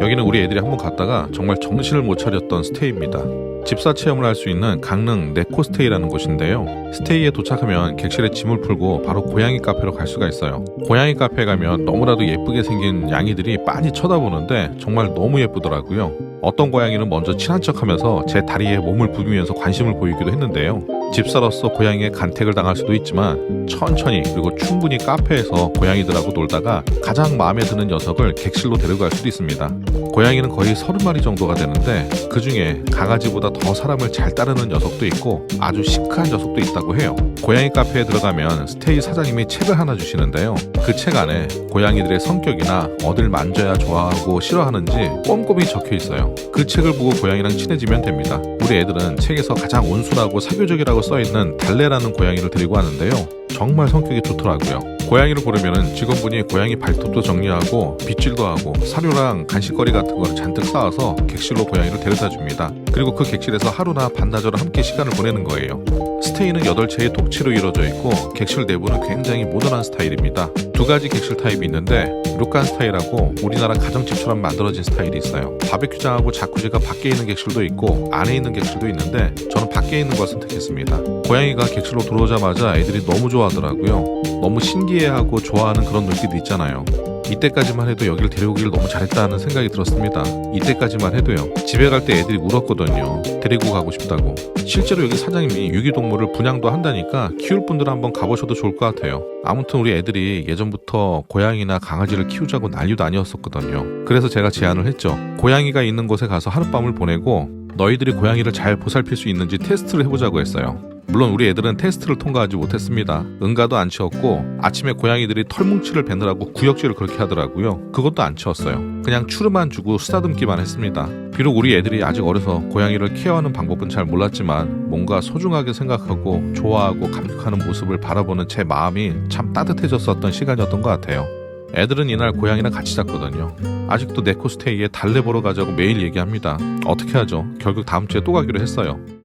여기는 우리 애들이 한번 갔다가 정말 정신을 못 차렸던 스테이입니다. 집사 체험을 할 수 있는 강릉 네코스테이라는 곳인데요. 스테이에 도착하면 객실에 짐을 풀고 바로 고양이 카페로 갈 수가 있어요. 고양이 카페에 가면 너무나도 예쁘게 생긴 양이들이 빤히 쳐다보는데 정말 너무 예쁘더라고요. 어떤 고양이는 먼저 친한 척하면서 제 다리에 몸을 부비면서 관심을 보이기도 했는데요. 집사로서 고양이의 간택을 당할 수도 있지만 천천히 그리고 충분히 카페에서 고양이들하고 놀다가 가장 마음에 드는 녀석을 객실로 데려갈 수도 있습니다. 고양이는 거의 서른 마리 정도가 되는데 그 중에 강아지보다 더 사람을 잘 따르는 녀석도 있고 아주 시크한 녀석도 있다고 해요. 고양이 카페에 들어가면 스테이 사장님이 책을 하나 주시는데요. 그 책 안에 고양이들의 성격이나 어딜 만져야 좋아하고 싫어하는지 꼼꼼히 적혀 있어요. 그 책을 보고 고양이랑 친해지면 됩니다. 우리 애들은 책에서 가장 온순하고 사교적이라고 써 있는 달래라는 고양이를 데리고 왔는데요. 정말 성격이 좋더라고요. 고양이를 고르면은 직원분이 고양이 발톱도 정리하고 빗질도 하고 사료랑 간식거리 같은 걸 잔뜩 쌓아서 객실로 고양이를 데려다 줍니다. 그리고 그 객실에서 하루나 반나절을 함께 시간을 보내는 거예요. 스테이는 8채의 독채로 이루어져 있고 객실 내부는 굉장히 모던한 스타일입니다. 두 가지 객실 타입이 있는데 루칸 스타일하고 우리나라 가정집처럼 만들어진 스타일이 있어요. 바베큐장하고 자쿠지가 밖에 있는 객실도 있고 안에 있는 객실도 있는데 저는 밖에 있는 걸 선택했습니다. 고양이가 객실로 들어오자마자 애들이 너무 좋아하더라고요. 너무 신기해하고 좋아하는 그런 눈빛도 있잖아요. 이때까지만 해도 여기를 데려오기를 너무 잘했다는 생각이 들었습니다. 이때까지만 해도요. 집에 갈 때 애들이 울었거든요. 데리고 가고 싶다고. 실제로 여기 사장님이 유기동물을 분양도 한다니까 키울 분들은 한번 가보셔도 좋을 것 같아요. 아무튼 우리 애들이 예전부터 고양이나 강아지를 키우자고 난리도 아니었었거든요. 그래서 제가 제안을 했죠. 고양이가 있는 곳에 가서 하룻밤을 보내고 너희들이 고양이를 잘 보살필 수 있는지 테스트를 해보자고 했어요. 물론 우리 애들은 테스트를 통과하지 못했습니다. 응가도 안 치웠고 아침에 고양이들이 털뭉치를 베느라고 구역질을 그렇게 하더라고요. 그것도 안 치웠어요. 그냥 추르만 주고 쓰다듬기만 했습니다. 비록 우리 애들이 아직 어려서 고양이를 케어하는 방법은 잘 몰랐지만 뭔가 소중하게 생각하고 좋아하고 감격하는 모습을 바라보는 제 마음이 참 따뜻해졌었던 시간이었던 것 같아요. 애들은 이날 고양이랑 같이 잤거든요. 아직도 네코스테이에 달래 보러 가자고 매일 얘기합니다. 어떻게 하죠? 결국 다음 주에 또 가기로 했어요.